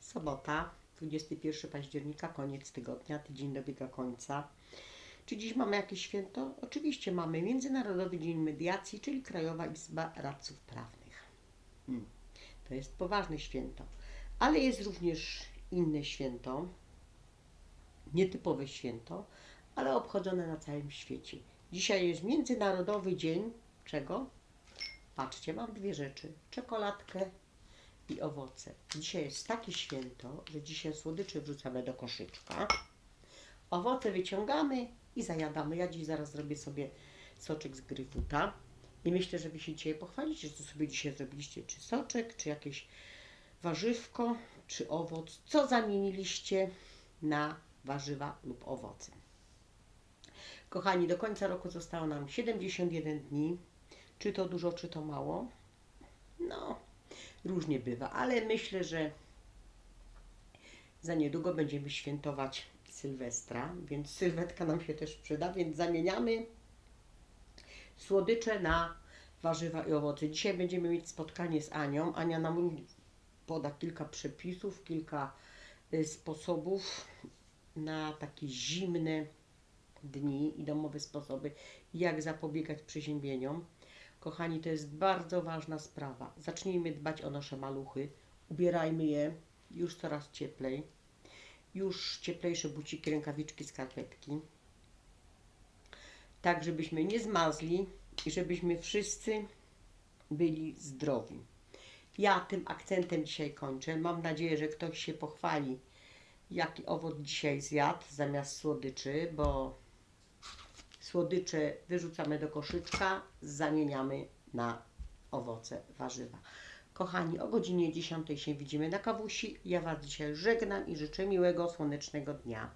Sobota, 21 października, koniec tygodnia, tydzień dobiega końca. Czy dziś mamy jakieś święto? Oczywiście mamy Międzynarodowy Dzień Mediacji, czyli Krajowa Izba Radców Prawnych. Hmm. To jest poważne święto. Ale jest również inne święto, nietypowe święto, ale obchodzone na całym świecie. Dzisiaj jest Międzynarodowy Dzień czego? Patrzcie, mam dwie rzeczy. Czekoladkę i owoce. Dzisiaj jest takie święto, że dzisiaj słodycze wrzucamy do koszyczka. Owoce wyciągamy i zajadamy. Ja dziś zaraz zrobię sobie soczek z gryfuta. I myślę, że Wy się dzisiaj pochwalicie, co sobie dzisiaj zrobiliście. Czy soczek, czy jakieś warzywko, czy owoc. Co zamieniliście na warzywa lub owoce. Kochani, do końca roku zostało nam 71 dni. Czy to dużo, czy to mało? No, różnie bywa, ale myślę, że za niedługo będziemy świętować Sylwestra, więc sylwetka nam się też przyda, więc zamieniamy słodycze na warzywa i owoce. Dzisiaj będziemy mieć spotkanie z Anią. Ania nam poda kilka przepisów, kilka y, sposobów na takie zimne dni i domowe sposoby, jak zapobiegać przeziębieniom. Kochani, to jest bardzo ważna sprawa. Zacznijmy dbać o nasze maluchy, ubierajmy je już coraz cieplej, już cieplejsze buciki, rękawiczki, skarpetki, tak żebyśmy nie zmazli i żebyśmy wszyscy byli zdrowi. Ja tym akcentem dzisiaj kończę. Mam nadzieję, że ktoś się pochwali, jaki owoc dzisiaj zjadł zamiast słodyczy, bo Słodycze wyrzucamy do koszyczka, zamieniamy na owoce, warzywa. Kochani, o godzinie 10 się widzimy na kawusi. Ja Was dzisiaj żegnam i życzę miłego, słonecznego dnia.